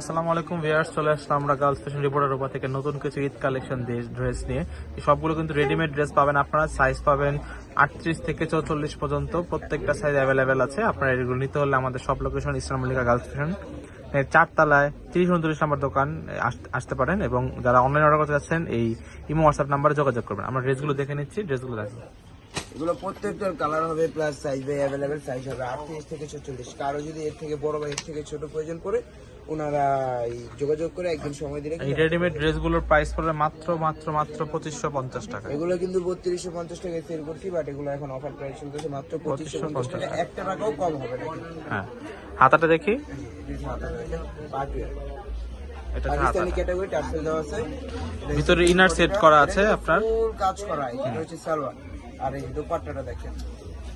আসসালামু আলাইকুম ভিয়ার্স চলে আসলাম আমরা গার্লস ফ্যাশন রিপোর্টার উপর থেকে নতুন কিছু ঈদ কালেকশন ড্রেস নিয়ে। সবগুলো কিন্তু রেডিমেড ড্রেস পাবেন আপনারা সাইজ পাবেন আটত্রিশ থেকে চৌচল্লিশ পর্যন্ত, প্রত্যেকটা সাইজ অ্যাভেলেবেল আছে। আপনারা এগুলো নিতে হলে আমাদের সব location Islam Mallika girls fashion চারতলায় তিরিশ উনত্রিশ নাম্বার দোকান আস- আসতে পারেন এবং যারা অনলাইন অর্ডার করতে যাচ্ছেন, এই ইমো হোয়াটসঅ্যাপ নাম্বারে যোগাযোগ করবেন। আমরা ড্রেসগুলো দেখে নিচ্ছি ড্রেসগুলো দেখুন। এগুলো প্রত্যেকটার কালার হবে প্লাস সাইজ অ্যাভেলেবেল সাইজ হবে আটত্রিশ থেকে ছেচল্লিশ কারও যদি এর থেকে বড় বা এর থেকে ছোট প্রয়োজন পড়ে ওনারা যোগাযোগ করে একদিন সময় দিলে রেডিমেড ড্রেসগুলোর প্রাইস পড়বে মাত্র মাত্র মাত্র পঁচিশশো পঞ্চাশ টাকা। এগুলো কিন্তু বত্রিশশো পঞ্চাশ টাকায় সেল করছি বাট এগুলো এখন অফার প্রাইস চলতেছে মাত্র পঁচিশশো পঞ্চাশ টাকা। একটা টাকাও কম হবে না হ্যাঁ। হাতাটা দেখি। এটা পাকিস্তানি ক্যাটাগরি টার্সেল দেওয়া আছে। ভিতরে ইনার সেট করা আছে আপনার। ফুল কাজ করা এটা হচ্ছে সালোয়ার। আর এই দোপাট্টাটা দেখেন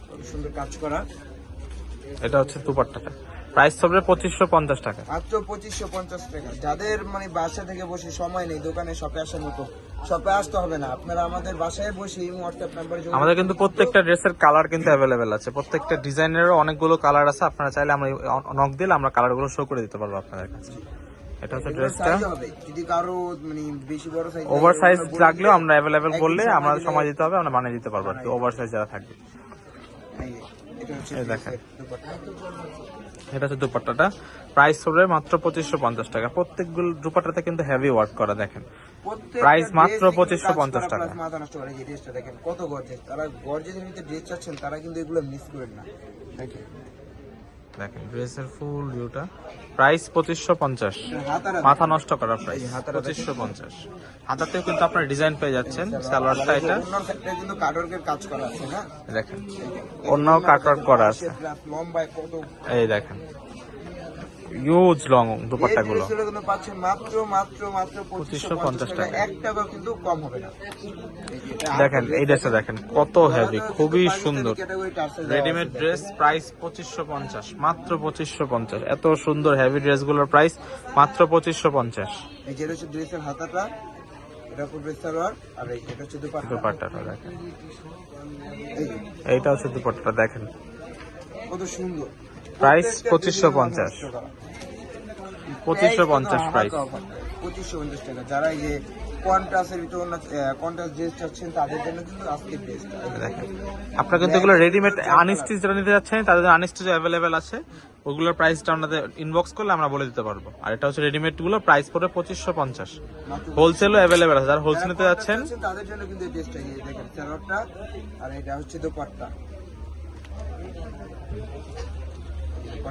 খুব সুন্দর কাজ করা। এটা হচ্ছে দুপাট্টাটা। প্রাইস পড়বে পঁচিশশো পঞ্চাশ টাকা। মাত্র পঁচিশশো পঞ্চাশ টাকা। যাদের মানে বাসা থেকে বসে সময় নেই দোকানে শপে আসার মতো শপে আসতে হবে না। আপনারা আমাদের বাসায় বসে হোয়াটসঅ্যাপ নাম্বারে আমাদের কিন্তু প্রত্যেকটা ড্রেসের কালার কিন্তু অ্যাভেলেবেল আছে। প্রত্যেকটা ডিজাইনেরও অনেকগুলো কালার আছে। আপনারা চাইলে আমরা নক দিলে আমরা কালারগুলো শো করে দিতে পারব আপনাদের কাছে। এটা হচ্ছে ড্রেসটা যদি কারও মানে বেশি বড় সাইজ ওভার সাইজ লাগলেও আমরা অ্যাভেলেবেল বললে আমরা সময় দিতে হবে আমরা বানিয়ে দিতে পারব আর কি। ওভার সাইজ যারা থাকবে। এটা হচ্ছে দুপাট্টাটা। প্রাইস হবে মাত্র পঁচিশশো পঞ্চাশ টাকা। প্রত্যেকগুলো দুপাট্টাতে কিন্তু হেভি ওয়ার্ক করা দেখেন। প্রাইস মাত্র পঁচিশশো কিন্তু 2550 কাজ করা টাকা। মাথা নষ্ট করে ড্রেসটা দেখেন কত গর্জেস তারা গর্জেসের ভিতরে ড্রেস চাচ্ছেন তারা কিন্তু এগুলো মিস করেন না। দেখেন ড্রেসের ফুল ভিউটা প্রাইস পঁচিশশো পঞ্চাশ। মাথা নষ্ট করার প্রাইস পঁচিশশো পঞ্চাশ। হাতাতেও কিন্তু আপনার ডিজাইন পেয়ে যাচ্ছেন, সালোয়ারটা এটা। করা দেখেন অন্য কাটওয়ার্ক করা আছে। এই দেখেন ইউজ লং দুপাট্টা গুলো। পাচ্ছেন মাত্র মাত্র মাত্র পঁচিশশো পঞ্চাশ 2550 টাকা। টাকা। টাকা কিন্তু কম হবে না। দেখেন এই ড্রেসটা দেখেন কত হেভি খুবই সুন্দর। রেডিমেড ড্রেস প্রাইস পঁচিশশো পঞ্চাশ মাত্র পঁচিশশো পঞ্চাশ। এত সুন্দর হেভি ড্রেসগুলোর প্রাইস মাত্র পঁচিশশো পঞ্চাশ। এই যে হচ্ছে ড্রেসের হাতাটা এটা পড়বে সালোয়ার আর এটা হচ্ছে দুপাট্টা। দুপাট্টাটা দেখেন। এইটা হচ্ছে দুপাট্টাটা দেখেন। কত সুন্দর। 2550 ডিজাইন আমার পঁচিশশো পঞ্চাশ প্রাইস পঁচিশশো পঞ্চাশ টাকা। যারা এই যে কন্ট্রাস্টের ভিতরে কন্ট্রাস্ট ড্রেস চাচ্ছেন তাদের জন্য কিন্তু আজকের ড্রেসটা দেখেন আপনারা কিন্তু এগুলো রেডিমেড আনস্টিচ যারা নিতে যাচ্ছেন তাদের আনস্টিচ অ্যাভেলেবেল আছে। ওগুলোর প্রাইসটা আপনাদের ইনবক্স করলে আমরা বলে দিতে পারব। আর এটা হচ্ছে রেডিমেডগুলো প্রাইস পড়বে পঁচিশশো পঞ্চাশ। হোলসেলও অ্যাভেলেবেল আছে। যারা হোলসেল নিতে যাচ্ছেন তাদের জন্য কিন্তু ড্রেসটা এই দেখেন আর এটা হচ্ছে দোপাট্টা।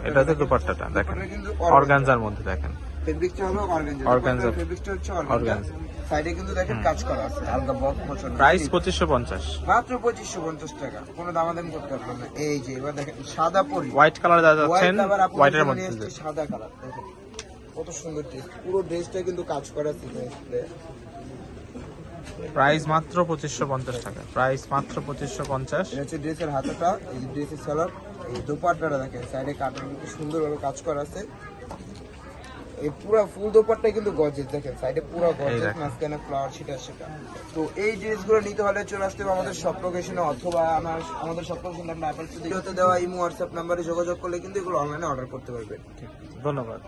এটা হচ্ছে দুপাট্টাটা দেখেন। কিন্তু অর্গানজার মধ্যে দেখেন। ফেব্রিকটা হলো অর্গানজা। Organza। ফেব্রিকটা হচ্ছে। অর্গানজা। সাইডে কিন্তু দেখেন কাজ করা আছে। হালকা বক মোচন। প্রাইস পঁচিশশো পঞ্চাশ। মাত্র পঁচিশশো পঞ্চাশ টাকা। কোনো দামাদামি করতে পারবেন না। এই যে এবার দেখেন সাদা পরি। হোয়াইট কালার যা যাচ্ছেন হোয়াইটের মধ্যে সাদা কালার দেখেন কত সুন্দর ড্রেস পুরো ড্রেসটা কিন্তু কাজ করা সিকোয়েন্স প্রাইস মাত্র পঁচিশশো পঞ্চাশ টাকা। প্রাইস মাত্র পঁচিশশো পঞ্চাশ। এটা হচ্ছে ড্রেসের হাতাটা এই ড্রেসের সালোয়ার। এই দোপাট্টাটা দেখেন সাইডে কাটার কিন্তু সুন্দরভাবে কাজ করা আছে। এই পুরো ফুল দোপাট্টাই কিন্তু গর্জেস দেখেন সাইডে পুরো দেখেন। মাঝখানে ফ্লাওয়ার সেটা সেটা। তো এই ড্রেসগুলো নিতে হলে চলে আসতে হবে আমাদের সব লোকেশনে অথবা আমার আমাদের সব লোকেশনে আপনার অ্যাপেল দেওয়া ইমো হোয়াটসঅ্যাপ নাম্বারে যোগাযোগ করলে কিন্তু এগুলো অনলাইনে অর্ডার করতে পারবেন। ধন্যবাদ।